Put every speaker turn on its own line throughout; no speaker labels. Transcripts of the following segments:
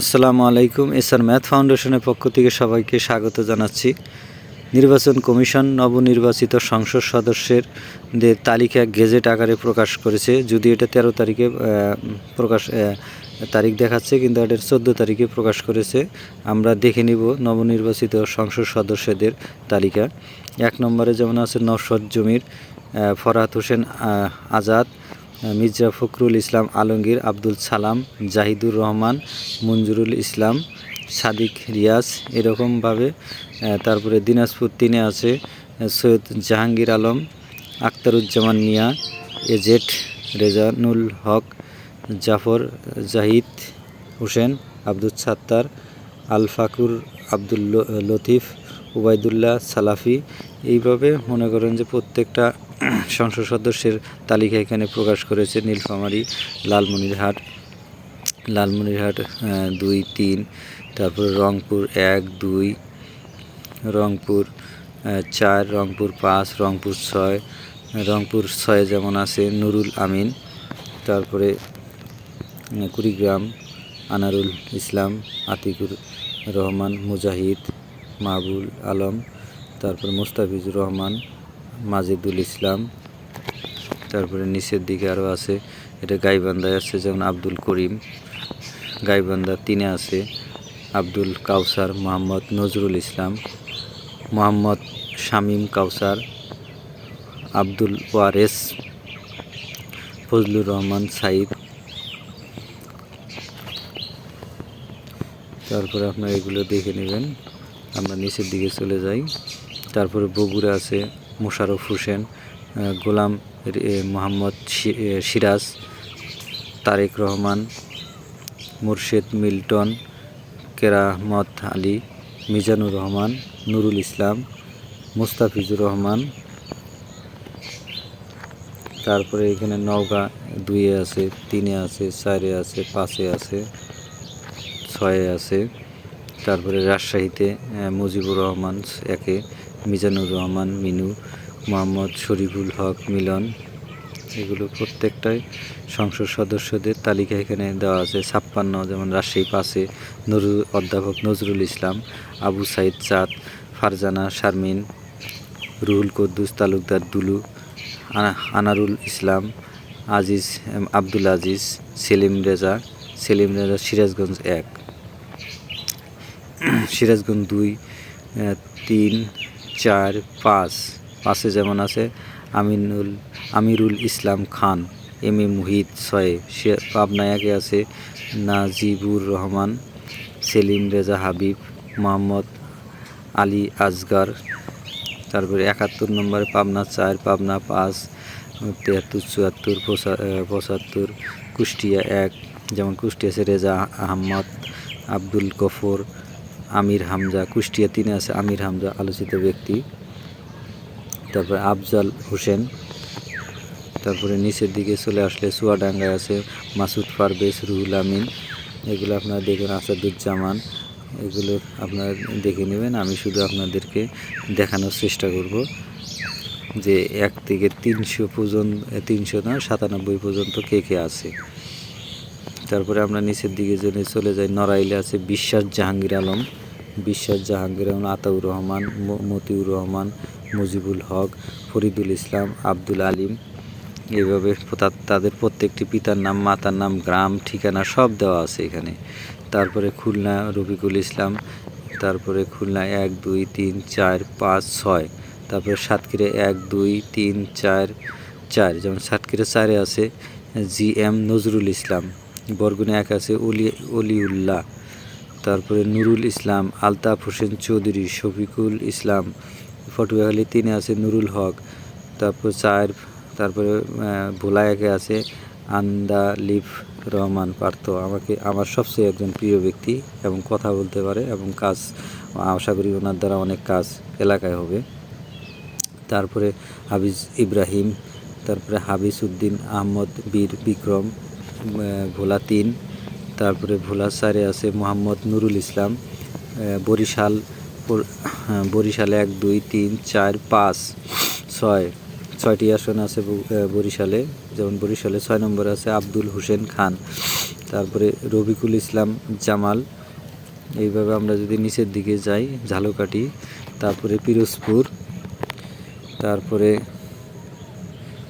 আসসালামু আলাইকুম SR math ফাউন্ডেশনের পক্ষ থেকে সবাইকে স্বাগত জানাচ্ছি। নির্বাচন কমিশন নবনির্বাচিত সংসদ সদস্যের তালিকা গেজেট আকারে প্রকাশ করেছে। যদি এটা তেরো তারিখে প্রকাশ তারিখ দেখাচ্ছে, কিন্তু এটার চোদ্দ তারিখে প্রকাশ করেছে। আমরা দেখে নিব নবনির্বাচিত সংসদ সদস্যদের তালিকা। এক নম্বরে যেমন আছে নওশদ জমির ফরহাদ হোসেন আজাদ। মির্জা ফখরুল ইসলাম আলমগীর, আব্দুল সালাম, জাহিদুর রহমান, মঞ্জুরুল ইসলাম, সাদিক রিয়াজ এরকমভাবে তারপরে দিনাজপুর তিনে আছে সৈয়দ জাহাঙ্গীর আলম, আখতারুজ্জামান মিয়া এজেট রেজানুল হক, জাফর জাহিদ হোসেন, আব্দুল সাত্তার, আল ফাকুর আব্দুল লতিফ উবাইদুল্লাহ সালাফি। এইভাবে মনে করেন যে প্রত্যেকটা সংসদ সদস্যের তালিকা এখানে প্রকাশ করেছে নীলফামারী, লালমনিরহাট। লালমনিরহাট দুই, তিন। তারপর রংপুর এক, দুই। রংপুর চার। রংপুর পাঁচ, রংপুর ছয়। রংপুর ছয়ে যেমন আছে নুরুল আমিন। তারপরে কুড়িগ্রাম, আনারুল ইসলাম, আতিকুর রহমান, মুজাহিদ মাহবুল আলম। তারপর মুস্তাফিজুর রহমান, মাজেদুল ইসলাম। তারপরে নিচের দিকে আরও আছে, এটা গাইবান্ধায় আছে, যেমন আব্দুল করিম। গাইবান্ধা তিনে আছে, আব্দুল কাউসার, মোহাম্মদ নজরুল ইসলাম, মোহাম্মদ শামীম কাউসার, আব্দুল ওয়ারেস, ফজলুর রহমান সাইদ তারপরে আপনারা এগুলো দেখে নেবেন। আমরা নিচের দিকে চলে যাই। তারপরে বগুড়া আছে মোশাররফ হোসেন গোলাম মোহাম্মদ সিরাজ, তারেক রহমান, মুর্শেদ মিল্টন, কেরামত আলী, মিজানুর রহমান, নুরুল ইসলাম, মুস্তাফিজুর রহমান। তারপরে এখানে নওগাঁ দুইয়ে আছে, তিনে আছে, চারে আছে, পাঁচে আছে, ছয়ে আছে। তারপরে রাজশাহীতে মুজিবুর রহমান একে, মিজানুর রহমান, মিনু। মোহাম্মদ শরীফুল হক মিলন। এগুলো প্রত্যেকটাই সংসদ সদস্যদের তালিকা এখানে দেওয়া আছে। ছাপ্পান্ন, যেমন রাজশাহী পাশে নজরুল অধ্যাপক নজরুল ইসলাম, আবু সাইদ চাঁদ, ফারজানা শারমিন, রুহুল কদ্দুস, তালুকদার দুলু, আনা- আনারুল ইসলাম, আজিজ আব্দুল আজিজ, সেলিম রেজা সেলিম রেজা সিরাজগঞ্জ এক। সিরাজগঞ্জ দুই তিন, চার, পাঁচ। পাঁচে যেমন আছে আমিনুল, আমিরুল ইসলাম খান, এম এ মুহিত ছয়ে। সে পাবনা একে আছে নাজিবুর রহমান, সেলিম রেজা হাবিব, মোহাম্মদ আলী আজগার। তারপরে একাত্তর নম্বরে পাবনা চার, পাবনা পাঁচ তিয়াত্তর চুয়াত্তর, পঁচা- পঁচাত্তর, কুষ্টিয়া এক। যেমন কুষ্টিয়া আছে রেজা আহমদ আব্দুল গফর, আমির হামজা। কুষ্টিয়া তিনে আছে আমির হামজা, আলোচিত ব্যক্তি। তারপরে আফজাল হোসেন, তারপরে নিচের দিকে চলে আসলে চুয়াডাঙ্গায় আছে মাসুদ পারভেজ, রুহুল আমিন। এগুলো আপনারা দেখবেন আসাদুজ্জামান। এগুলো আপনারা দেখে নেবেন, আমি শুধু আপনাদেরকে দেখানোর চেষ্টা করব যে এক থেকে তিনশো পর্যন্ত, তিনশো না, সাতানব্বই পর্যন্ত কে কে আছে। তারপরে আমরা নিচের দিকে যদি চলে যাই, নড়াইলে আছে বিশ্বাস জাহাঙ্গীর আলম। বিশ্বাস জাহাঙ্গীর আলম, আতাউর রহমান মতিউর রহমান মুজিবুল হক, ফরিদুল ইসলাম, আব্দুল আলিম। এইভাবে তাদের প্রত্যেকটি পিতার নাম, মাতার নাম, গ্রাম, ঠিকানা সব দেওয়া আছে এখানে। তারপরে খুলনা রফিকুল ইসলাম, তারপরে খুলনা এক, দুই, তিন, চার, পাঁচ, ছয়। তারপরে সাতক্ষীরা এক, দুই, তিন, চার চার। যেমন সাতক্ষীরা চারে আছে জি এম নজরুল ইসলাম, বরগুনে এক আছে অলি অলিউল্লাহ। তারপরে নুরুল ইসলাম, আলতাফ হোসেন চৌধুরী, শফিকুল ইসলাম ফটুয়াখালী তিনে আছে নুরুল হক, তারপর চার তারপরে ভোলা একে আছে আন্দালিফ রহমান পার্থ। আমাকে, আমার সবচেয়ে একজন প্রিয় ব্যক্তি এবং কথা বলতে পারে এবং কাজ, আশা করি ওনার দ্বারা অনেক কাজ এলাকায় হবে। তারপরে হাবিজ ইব্রাহিম, তারপরে হাবিজ উদ্দিন আহমদ, বীর বিক্রম ভোলা তিন, তারপরে ভোলা চারে আছে মোহাম্মদ নুরুল ইসলাম বরিশাল বরিশালে এক, দুই, তিন, চার, পাঁচ, ছয়, ছয়টি আসন আছে বরিশালে। যেমন বরিশালে ছয় নম্বরে আছে আব্দুল হোসেন খান। তারপরে রবিকুল ইসলাম জামাল। এইভাবে আমরা যদি নিচের দিকে যাই, ঝালকাঠি। তারপরে পিরোজপুর। তারপরে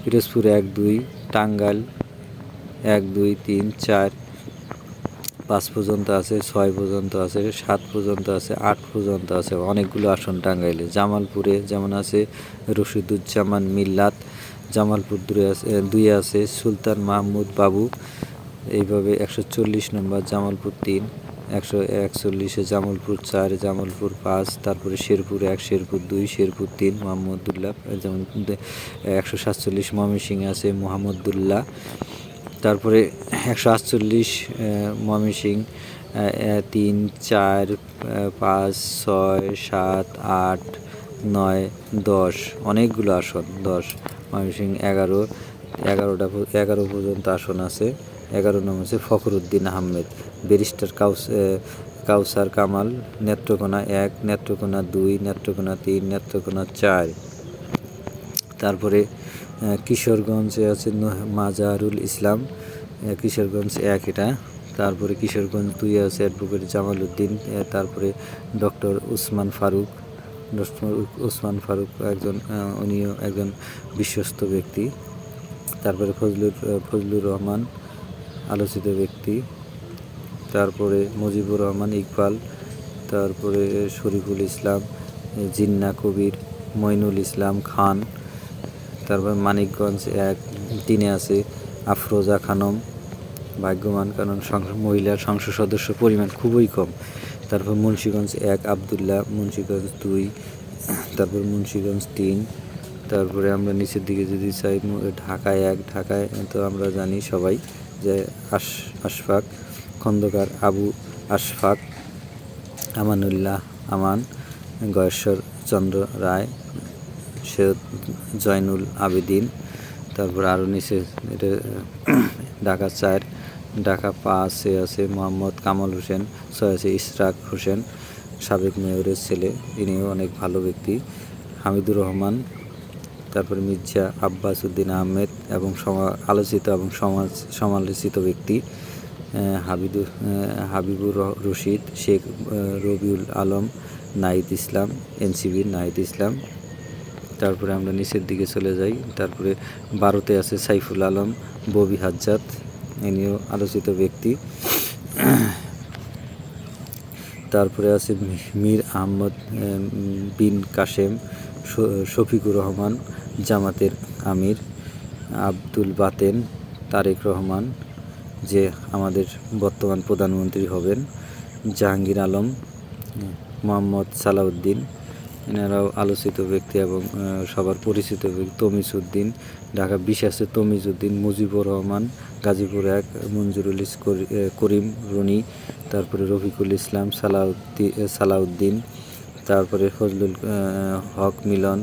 পিরোজপুর এক, দুই, টাঙ্গাইল এক, দুই, তিন, চার পাঁচ পর্যন্ত আছে, ছয় পর্যন্ত আছে, সাত পর্যন্ত আছে, আট পর্যন্ত আছে, অনেকগুলো আসন টাঙ্গাইলে। জামালপুরে যেমন আছে রশিদুজ্জামান মিল্লাত, জামালপুর দুই আছে দুই আছে সুলতান মাহমুদ বাবু, এইভাবে একশো চল্লিশ নম্বর জামালপুর তিন, একশো একচল্লিশে জামালপুর চার, জামালপুর পাঁচ, তারপরে শেরপুর এক, শেরপুর দুই, শেরপুর তিন, মোহাম্মদুল্লাহ, যেমন একশো সাতচল্লিশ ময়মনসিংহ আছে মোহাম্মদুল্লাহ তারপরে একশো আটচল্লিশ ময়মনসিং তিন, চার পাঁচ, ছয়, সাত, আট, নয়, দশ, অনেকগুলো আসন, দশ ময়মনসিং এগারো, এগারোটা এগারো পর্যন্ত আসন আছে। এগারো নম্বর হচ্ছে ফখরুদ্দিন আহমেদ, ব্যারিস্টার কাউস কাউসার কামাল, নেত্রকোনা এক, নেত্রকোনা দুই, নেত্রকোনা তিন, নেত্রকোনা চার। তারপরে কিশোরগঞ্জে আছে মাজারুল ইসলাম কিশোরগঞ্জ এক এটা। তারপরে কিশোরগঞ্জ দুই আছে অ্যাডভোকেট জামাল উদ্দিন তারপরে ডক্টর উসমান ফারুক। ডক্টর উসমান ফারুক একজন উনিও একজন বিশ্বস্ত ব্যক্তি। তারপরে ফজলুর ফজলুর রহমান আলোচিত ব্যক্তি। তারপরে মুজিবুর রহমান ইকবাল। তারপরে শরীফুল ইসলাম জিন্না কবির, মইনুল ইসলাম খান। তারপর মানিকগঞ্জ এক তিনে আছে আফরোজা খানম, ভাগ্যবান কারণ মহিলা সংসদ সদস্য পরিমাণ খুবই কম। তারপর মুন্সীগঞ্জ এক, আবদুল্লাহ, মুন্সীগঞ্জ দুই, তারপর মুন্সীগঞ্জ তিন, তারপরে আমরা নিচের দিকে যদি চাই ঢাকায় এক, ঢাকায় তো আমরা জানি সবাই যে আশ, আশফাক, খন্দকার আবু আশফাক, আমানুল্লাহ, আমান, গয়েশ্বর চন্দ্র রায় সৈয়দ জয়নুল আবেদিন, তারপর আরও নিচে এটা ঢাকা চার, ঢাকা পাঁচে আছে মোহাম্মদ কামাল হোসেন, ছয় আছে ইশরাক হোসেন, সাবেক মেয়রের ছেলে, ইনিও অনেক ভালো ব্যক্তি। হামিদুর রহমান, তারপর মির্জা আব্বাস উদ্দিন আহমেদ এবং আলোচিত এবং সমাজ, সমালোচিত ব্যক্তি হাবিদুর হাবিবুর রশিদ, শেখ রবিউল আলম, নাহিদ ইসলাম, এনসিবির নাহিদ ইসলাম তারপরে আমরা নিচের দিকে চলে যাই। তারপরে বারোতে আছে সাইফুল আলম, ববি হাজ্জাত, ইনিও আলোচিত ব্যক্তি। তারপরে আছে মীর আহমদ বিন কাশেম শফিকুর রহমান, জামাতের আমির, আব্দুল বাতেন, তারেক রহমান, যে আমাদের বর্তমান প্রধানমন্ত্রী হবেন, জাহাঙ্গীর আলম, মোহাম্মদ সালাউদ্দিন এনারাও আলোচিত ব্যক্তি এবং সবার পরিচিত ব্যক্তি তমিজ উদ্দিন ঢাকা বিশ আছে তমিজউদ্দিন, মুজিবুর রহমান, গাজীপুর এক, মঞ্জুরুল করিম রনি, তারপরে রফিকুল ইসলাম সালাউদ্দিন সালাউদ্দিন, তারপরে ফজলুল হক মিলন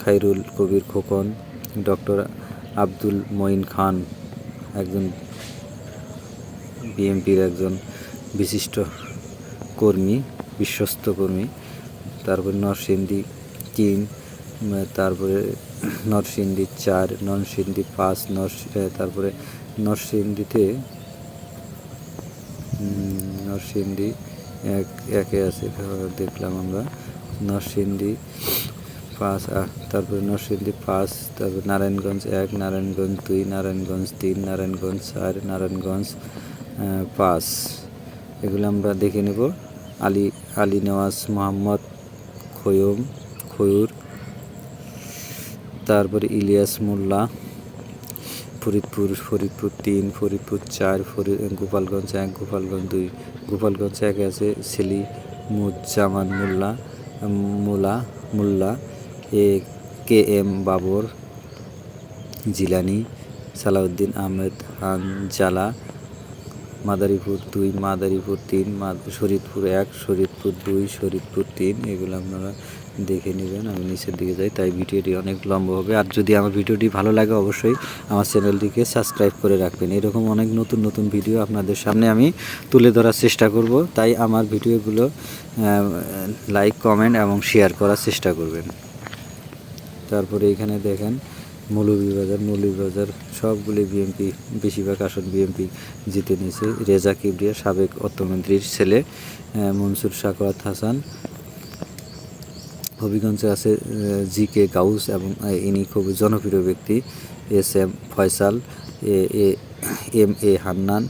খাইরুল কবির খোকন, ডক্টর আব্দুল মঈন খান, একজন বিএনপির একজন বিশিষ্ট কর্মী, বিশ্বস্ত কর্মী। তারপরে নরসিংদী তিন তারপরে নরসিংদী চার, নরসিংদী পাঁচ নর তারপরে নরসিংদীতে নরসিংদী এক, একে আছে, দেখলাম আমরা। নরসিংদী পাঁচ তারপরে নরসিংদী পাঁচ, তারপরে নারায়ণগঞ্জ এক, নারায়ণগঞ্জ দুই, নারায়ণগঞ্জ তিন, নারায়ণগঞ্জ চার, নারায়ণগঞ্জ পাঁচ। এগুলো আমরা দেখে নেব। আলী আলী নওয়াজ মোহাম্মদ খয়ুম, খয়ুর, তারপরে ইলিয়াস মোল্লা, ফরিদপুর ফরিদপুর তিন, ফরিদপুর চার, ফরি, গোপালগঞ্জ এক, গোপালগঞ্জ দুই, গোপালগঞ্জ এক আছে Seli Muzzaman Mollah, Molla, Mollah, A K M Babar, Jilani, Salahuddin Ahmed Hanzala Madaripur দুই, মাদারীপুর তিন শরীদপুর এক শরীদপুর দুই শরীদপুর তিন, এগুলো আপনারা দেখে নেবেন, আমি নিচের দিকে যাই, তাই ভিডিওটি অনেক লম্বা হবে। আর যদি আমার ভিডিওটি ভালো লাগে অবশ্যই আমার চ্যানেলটিকে সাবস্ক্রাইব করে রাখবেন। এরকম অনেক নতুন নতুন ভিডিও আপনাদের সামনে আমি তুলে ধরার চেষ্টা করব, তাই আমার ভিডিওগুলো লাইক কমেন্ট এবং শেয়ার করার চেষ্টা করবেন। তারপরে এখানে দেখেন মৌলভীবাজার মৌলভীবাজার সবগুলি বিএনপি, বেশিরভাগ আসন বিএনপি জিতে নিয়েছে। রেজা কিবরিয়া, সাবেক অর্থমন্ত্রীর ছেলে মনসুর সাকওয়াত হাসান। হবিগঞ্জে আছে জি কে গাউস এবং ইনি খুব জনপ্রিয় ব্যক্তি, S M Faisal A, M A Hannan.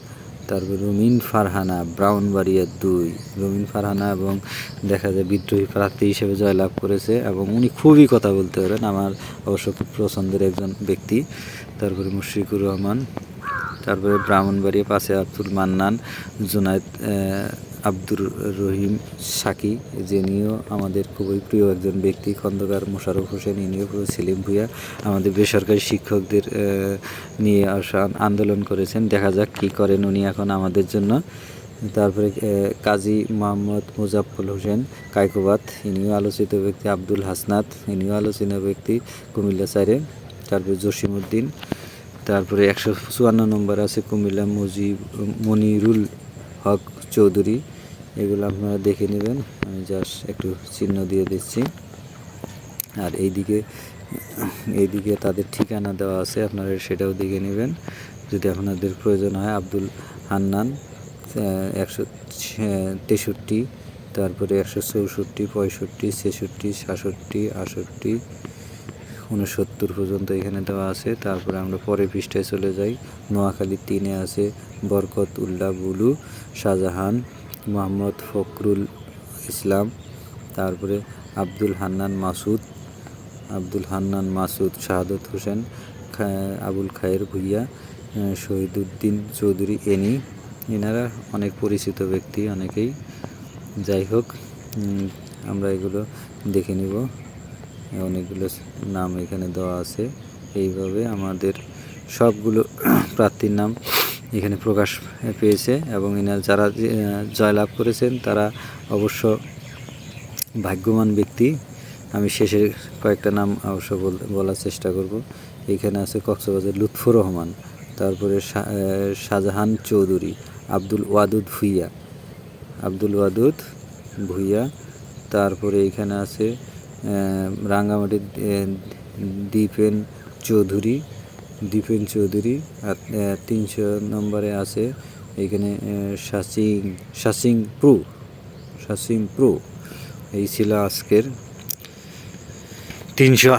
তারপর রুমিন ফারহানা ব্রাউনবাড়িয়া দুই। রুমিন ফারহানা এবং দেখা যায় বিদ্রোহী প্রার্থী হিসেবে জয়লাভ করেছে এবং উনি খুবই কথা বলতে পারেন। আমার অবশ্য পছন্দের একজন ব্যক্তি। তারপরে মুশফিকুর রহমান তারপরে ব্রাহ্মণবাড়িয়া পাশে আব্দুল মান্নান, জুনায়দ আব্দুর রহিম সাকি, যিনিও আমাদের খুবই প্রিয় একজন ব্যক্তি, খন্দকার মোশারফ হোসেন, ইনিও সেলিম ভুইয়া, আমাদের বেসরকারি শিক্ষকদের নিয়ে আন্দোলন করেছেন। দেখা যাক কী করেন উনি এখন আমাদের জন্য। তারপরে কাজী মোহাম্মদ মুজাফর হোসেন কাইকোবাদ ইনিও আলোচিত ব্যক্তি আব্দুল হাসনাত, ইনিও আলোচিত ব্যক্তি কুমিল্লা সাইরে তারপরে জসিমউদ্দিন তারপরে একশো চুয়ান্ন নম্বর আছে কুমিল্লা মুজিব, মনিরুল হক চৌধুরী, এগুলো আপনারা দেখে নেবেন। আমি জাস্ট একটু চিহ্ন দিয়ে দিচ্ছি। আর এইদিকে এইদিকে তাদের ঠিকানা দেওয়া আছে, আপনারা সেটাও দেখে নেবেন। যদি আপনাদের প্রয়োজন হয়, আব্দুল হান্নান একশো তেষট্টি, তারপরে একশো চৌষট্টি, পঁয়ষট্টি, ছেষট্টি, সাতষট্টি, আটষট্টি উনসত্তর পর্যন্ত এখানে দেওয়া আছে। তারপরে আমরা পরে পৃষ্ঠায় চলে যাই। নোয়াখালী তিনে আছে বরকত উল্লাহ বুলু, শাহজাহান, মোহাম্মদ ফখরুল ইসলাম, তারপরে আব্দুল হান্নান মাসুদ, আব্দুল হান্নান মাসুদ, শাহাদত হোসেন আবুল খায়ের ভুইয়া শহীদুদ্দিন চৌধুরী এনি। এনারা অনেক পরিচিত ব্যক্তি অনেকেই। যাই হোক আমরা এগুলো দেখে নিব। অনেকগুলো নাম এখানে দেওয়া আছে। এইভাবে আমাদের সবগুলো প্রার্থীর নাম এখানে প্রকাশ পেয়েছে এবং এনার যারা জয়লাভ করেছেন তারা অবশ্য ভাগ্যবান ব্যক্তি। আমি শেষের কয়েকটা নাম অবশ্য বল- বলার চেষ্টা করব। এখানে আছে কক্সবাজার লুৎফর রহমান, তারপরে শাহজাহান চৌধুরী, আব্দুল ওয়াদুদ ভুইয়া, আব্দুল ওয়াদুদ ভুইয়া, তারপরে এখানে আছে রাঙ্গামাটির দীপেন চৌধুরী দীপেন চৌধুরী, আর তিনশো নম্বরে আছে এখানে শাসিং শাসিং প্রু শাসিং প্রু। এই ছিল আজকের তিনশো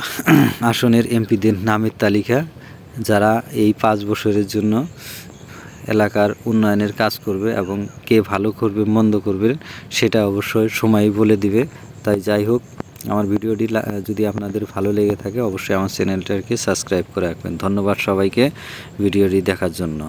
আসনের এমপিদের নামের তালিকা। যারা এই পাঁচ বছরের জন্য এলাকার উন্নয়নের কাজ করবে এবং কে ভালো করবে, মন্দ করবে, সেটা অবশ্যই সময় বলে দিবে। তাই যাই হোক আমার ভিডিওটি যদি আপনাদের ভালো লেগে থাকে, অবশ্যই আমার চ্যানেলটাকে সাবস্ক্রাইব করে রাখবেন। ধন্যবাদ সবাইকে ভিডিওটি দেখার জন্য।